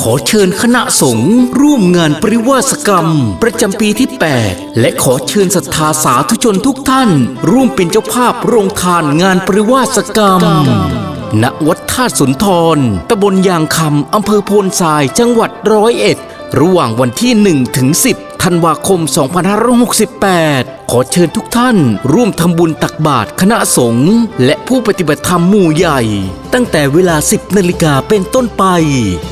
ขอเชิญคณะสงฆ์ร่วมงานปริวาสกรรม ประจำปีที่ 8 และขอเชิญศรัทธาสาธุชนทุกท่าน ร่วมเป็นเจ้าภาพโรงทานงานปริวาสกรรม ณวัดท่าสุนทรตำบลยางคำอำเภอโพนทรายจังหวัดร้อยเอ็ด ระหว่างวันที่ 1 ถึง 10 ธันวาคม 2568 ขอเชิญทุกท่านร่วมทำบุญตักบาตรคณะสงฆ์และผู้ปฏิบัติธรรมหมู่ใหญ่ ตั้งแต่เวลา 10 นาฬิกาเป็นต้นไป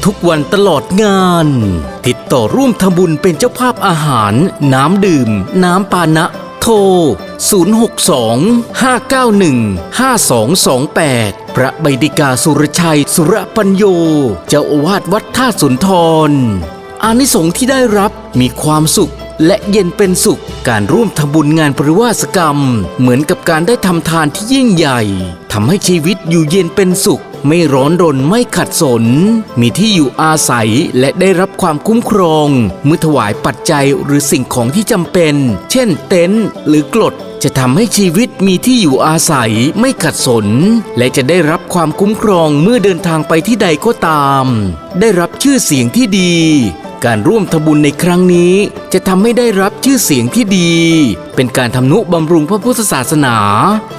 ทุกวันตลอดงาน ติดต่อร่วมทำบุญเป็นเจ้าภาพอาหาร น้ำดื่ม น้ำปานะโทร 062-591-5228 พระใบดิกาสุรชัยสุรปัญโย เจ้าอาวาสวัดท่าสุนทร อานิสงส์ที่ได้รับมีความสุขและเย็นเป็นสุข การร่วมทำบุญงานปริวาสกรรม เหมือนกับการได้ทำทานที่ยิ่งใหญ่ทำให้ชีวิตอยู่เย็นเป็นสุข ไม่ร้อนรนไม่ขัดสน มีที่อยู่อาศัยและได้รับความคุ้มครองเมื่อถวายปัจจัยหรือสิ่งของที่จำเป็น เช่นเต็นท์หรือกรดจะทำให้ชีวิตมีที่อยู่อาศัยไม่ขัดสน และจะได้รับความคุ้มครองเมื่อเดินทางไปที่ใดก็ตาม ได้รับชื่อเสียงที่ดี การร่วมทบุญในครั้งนี้จะทำให้ได้รับชื่อเสียงที่ดีเป็นการทำนุบำรุงพระพุทธศาสนา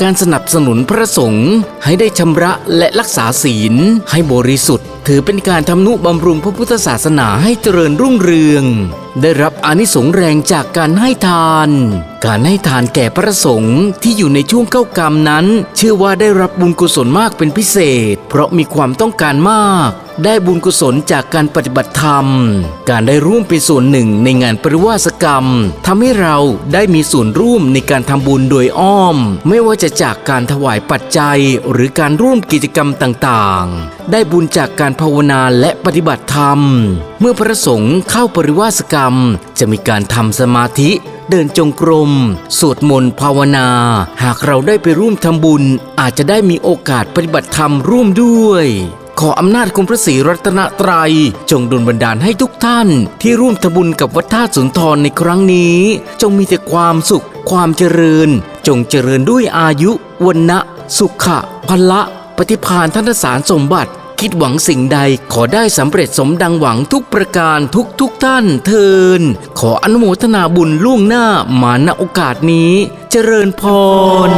การสนับสนุนพระสงฆ์ให้ได้ชำระและรักษาศีลให้บริสุทธิ์ ถือเป็นการทำนุบำรุงพระพุทธศาสนาให้เจริญรุ่งเรือง ได้รับอานิสงส์แรงจากการให้ทาน การให้ทานแก่พระสงฆ์ที่อยู่ในช่วงเก้ากรรมนั้นเชื่อว่าได้รับบุญกุศลมากเป็นพิเศษ เพราะมีความต้องการมาก ได้บุญกุศลจากการปฏิบัติธรรม การได้ร่วมเป็นส่วนหนึ่งในงานปริวาสกรรมทำให้เราได้มีส่วนร่วมในการทำบุญโดยอ้อม ไม่ว่าจะจากการถวายปัจจัย หรือการร่วมกิจกรรมต่างๆ ได้บุญจากการภาวนาและปฏิบัติธรรม เมื่อพระสงฆ์เข้าปริวาสกรรม จะมีการทำสมาธิเดินจงกรม สวดมนต์ภาวนา หากเราได้ไปร่วมทำบุญ อาจจะได้มีโอกาสปฏิบัติธรรมร่วมด้วย ขออำนาจคุณพระศรีรัตนตรัย จงดลบันดาลให้ทุกท่าน ที่ร่วมทบุญกับวัดท่าสุนทรในครั้งนี้ จงมีแต่ความสุข ความเจริญ จงเจริญด้วยอายุวันนะสุขะพละ ปฏิภาณธนสารสมบัติ คิดหวังสิ่งใดขอได้สำเร็จสมดังหวังทุกประการทุกทุกท่านเทิน ขออนุโมทนาบุญล่วงหน้ามาณโอกาสนี้ เจริญพร